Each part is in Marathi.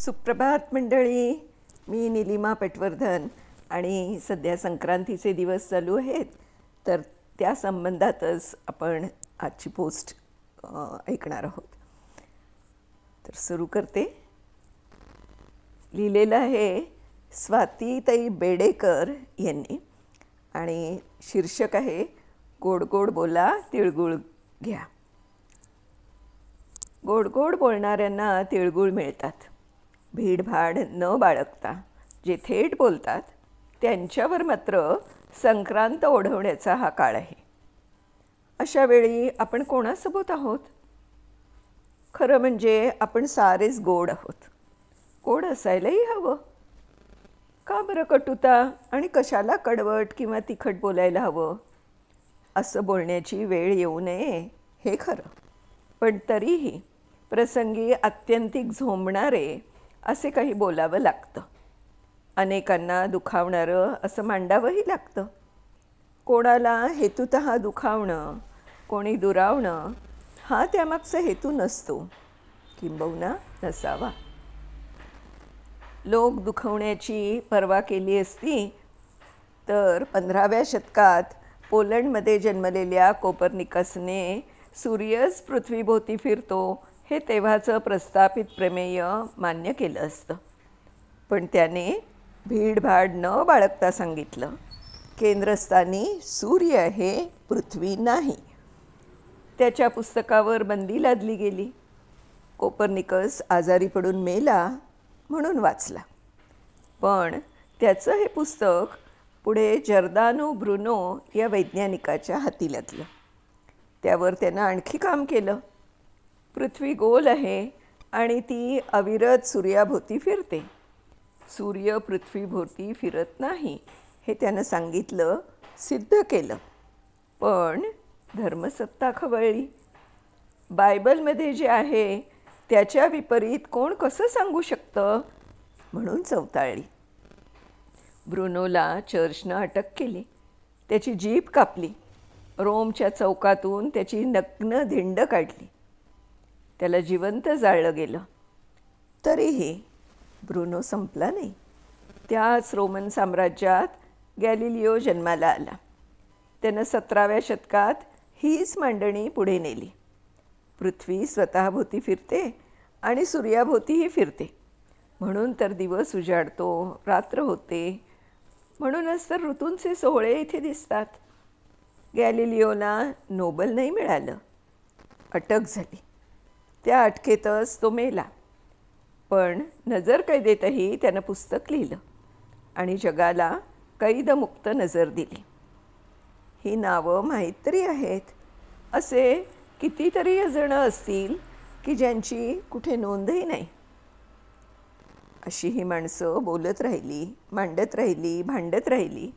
सुप्रभात मंडळी. मी निलिमा पटवर्धन आणि सध्या संक्रांतीचे दिवस चालू आहेत. तर त्या संबंधातच आपण आजची पोस्ट ऐकणार आहोत. तर सुरू करते. लिहिलेलं आहे स्वातीताई बेडेकर यांनी आणि शीर्षक आहे गोड गोड बोला तिळगुळ घ्या. गोड गोड बोलणाऱ्यांना तिळगुळ मिळतात. भीडभाड न बाळगता जे थेट बोलतात त्यांच्यावर मात्र संक्रांत ओढवण्याचा हा काळ आहे. अशा वेळी आपण कोणासोबत आहोत? खरं म्हणजे आपण सारेच गोड आहोत. गोड असायलाही हवं. का बरं कटुता आणि कशाला कडवट किंवा तिखट बोलायला हवं? असं बोलण्याची वेळ येऊ नये हे खरं. पण तरीही प्रसंगी आत्यंतिक झोंबणारे असे काही बोलावं लागतं. अनेकांना दुखावणारं असं मांडावंही लागतं. कोणाला हेतुत दुखावणं कोणी दुरावणं हा त्यामागचा हेतू नसतो. किंबहुना नसावा. लोक दुखवण्याची पर्वा केली असती तर पंधराव्या शतकात पोलंडमध्ये जन्मलेल्या कोपर्निकसने सूर्यच पृथ्वीभोवती फिरतो हे तेव्हाचं प्रस्थापित प्रमेय मान्य केलं असतं. पण त्याने भीडभाड न बाळगता सांगितलं केंद्रस्थानी सूर्य आहे पृथ्वी नाही. त्याच्या पुस्तकावर बंदी लादली गेली. कोपर्निकस आजारी पडून मेला म्हणून वाचला. पण त्याचं हे पुस्तक पुढे जर्दानो ब्रुनो या वैज्ञानिकाच्या हाती लागलं. त्यावर त्यानं आणखी काम केलं. पृथ्वी गोल आहे आणि ती अविरत सूर्याभोवती फिरते. सूर्य पृथ्वीभोवती फिरत नाही हे त्यानं सांगितलं सिद्ध केलं. पण धर्मसत्ता खवळली. बायबलमध्ये जे आहे त्याच्या विपरीत कोण कसं सांगू शकतं? म्हणून चवताळली. ब्रुनोला चर्चनं अटक केली. त्याची जीभ कापली. रोमच्या चौकातून त्याची नग्न धिंड काढली. त्याला जिवंत जाळलं गेलं. तरीही ब्रुनो संपला नाही. त्याच रोमन साम्राज्यात गॅलिलिओ जन्माला आला. त्यानं सतराव्या शतकात हीच मांडणी पुढे नेली. पृथ्वी स्वतःभोवती फिरते आणि सूर्याभोवतीही फिरते. म्हणून तर दिवस उजाडतो रात्र होते. म्हणूनच तर ऋतूंचे सोहळे इथे दिसतात. गॅलिलिओला नोबल नाही मिळालं. अटक झाली. त्या अटकेतच तो मेला. पण नजर कैदेतही त्यानं पुस्तक लिहिलं आणि जगाला कैदमुक्त नजर दिली. ही नावं माहीत तरी आहेत. असे कितीतरी जणं असतील की ज्यांची कुठे नोंदही नाही. अशी ही माणसं बोलत राहिली मांडत राहिली भांडत राहिली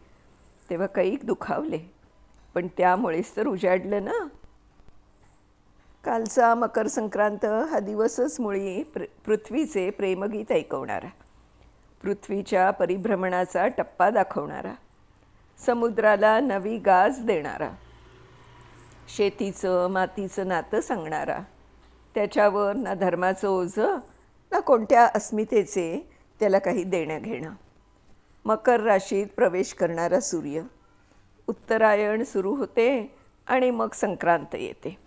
तेव्हा कैक दुखावले. पण त्यामुळेच तर उजाडलं ना? कालचा मकर संक्रांत हा दिवसच मुळी प्र पृथ्वीचे प्रेमगीत ऐकवणारा. पृथ्वीच्या परिभ्रमणाचा टप्पा दाखवणारा. समुद्राला नवी गाज देणारा. शेतीचं मातीचं नातं सांगणारा. त्याच्यावर ना धर्माचं ओझं ना कोणत्या अस्मितेचे त्याला काही देणं घेणं. मकर राशीत प्रवेश करणारा सूर्य. उत्तरायण सुरू होते आणि मग संक्रांत येते.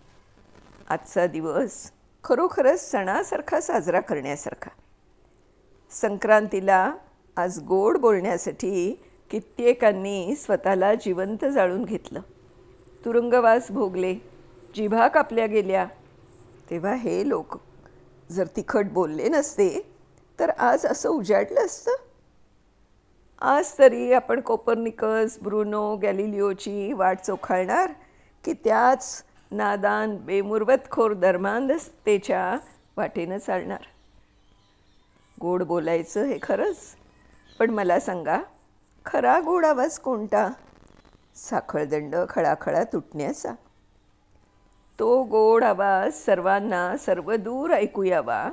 आजचा दिवस खरोखरच सणासारखा साजरा करण्यासारखा. संक्रांतीला आज गोड बोलण्यासाठी कित्येकांनी स्वतःला जिवंत जाळून घेतलं. तुरुंगवास भोगले जिभा कापल्या गेल्या. तेव्हा हे लोक जर तिखट बोलले नसते तर आज असं उजाडलं असतं? आज तरी आपण कोपर्निकस ब्रुनो गॅलिलिओची वाट चोखाळणार की त्याच नादान बेमुरवतखोर धर्मांधतेच्या वाटेनं चालणार. गोड बोलायचं हे खरंच? पण मला सांगा खरा गोड आवाज कोणता? साखळदंड खळाखळा तुटण्याचा. तो गोड आवाज सर्वांना सर्वदूर ऐकू यावा.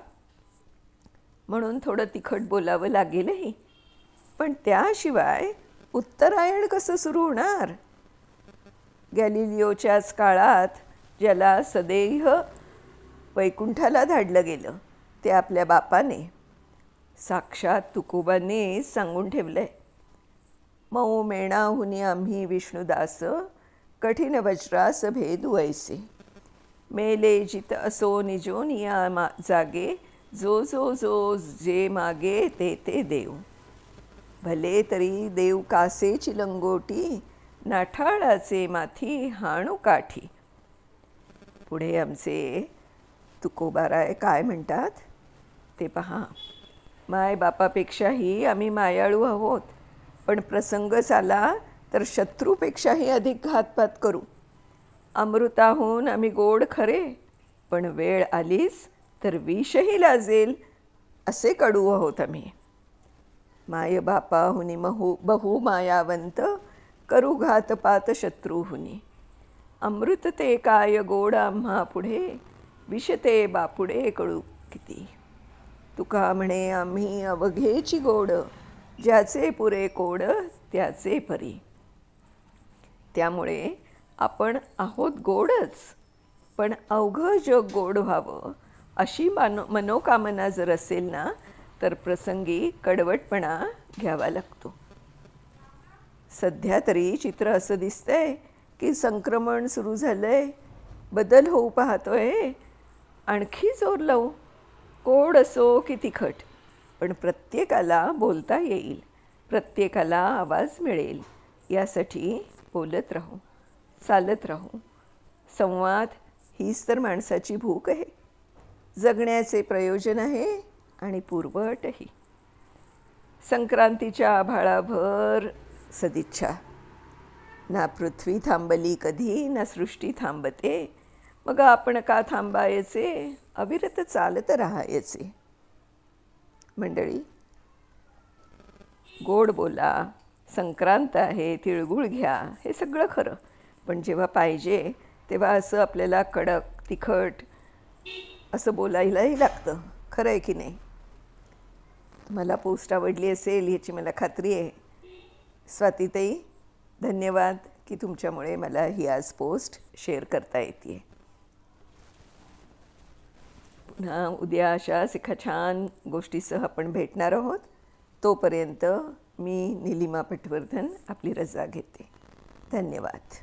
म्हणून थोडं तिखट बोलावं लागेलही. पण त्याशिवाय उत्तरायण कसं सुरू होणार? गॅलिलिओच्याच काळात ज्याला सदैह वैकुंठाला धाडलं गेलं ते आपल्या बापाने साक्षात तुकोबांनी सांगून ठेवलं आहे मऊ मेणाहुनी आम्ही विष्णुदास कठीण वज्रास भेद व्हायचे मेले जित असो निजोनिया मा जागे जो जो जो जे मागे ते ते देव. भले तरी देव कासेची लंगोटी नाठाळाचे माथी हाणू काठी. पुढे आमचे तुकोबाराय काय म्हणतात? ते पहा. माय बापापेक्षाही आम्ही मायाळू आहोत पण प्रसंग झाला तर शत्रूपेक्षाही अधिक घातपात करू. अमृताहून आम्ही गोड खरे पण वेळ आलीच तर विषही लाजेल असे कडू आहोत आम्ही. माय बापाहुनी महू बहु मायावंत करू घातपात शत्रूहुनी अमृत ते काय गोड आम्हा पुढे विषते बापुडे कळू किती। तुका म्हणे आम्ही अवघेची गोड ज्याचे पुरे कोड त्याचे परी। त्यामुळे आपण आहोत गोडच पण अवघं जग गोड व्हावं अशी मानो मनोकामना जर असेल ना तर प्रसंगी कडवटपणा घ्यावा लागतो। सध्या तरी चित्र असं दिसतंय की संक्रमण सुरू झालंय बदल होऊ पाहतोय. आणखी जोर लावू. कोड असो की तिखट पण प्रत्येकाला बोलता येईल. प्रत्येकाला आवाज मिळेल. यासाठी बोलत राहू चालत राहू. संवाद हीच तर माणसाची भूक आहे. जगण्याचे प्रयोजन आहे आणि पूर्वटही संक्रांतीच्या आभाळाभर सदिच्छा. ना पृथ्वी थांबली कधी ना सृष्टी थांबते. मग आपण का थांबायचे? अविरत चालत राहायचे. मंडळी गोड बोला. संक्रांत आहे तिळगुळ घ्या. हे सगळं खरं. पण जेव्हा पाहिजे तेव्हा असं आपल्याला कडक तिखट असं बोलायलाही लागतं. खरं आहे की नाही? मला पोस्ट आवडली असेल ह्याची मला खात्री आहे. स्वातीताई धन्यवाद की तुमच्यामुळे मला ही आज पोस्ट शेअर करता येते पुन्हा उद्या अशाच एका छान गोष्टीसह आपण भेटणार आहोत. तोपर्यंत मी निलिमा पटवर्धन आपली रजा घेते. धन्यवाद.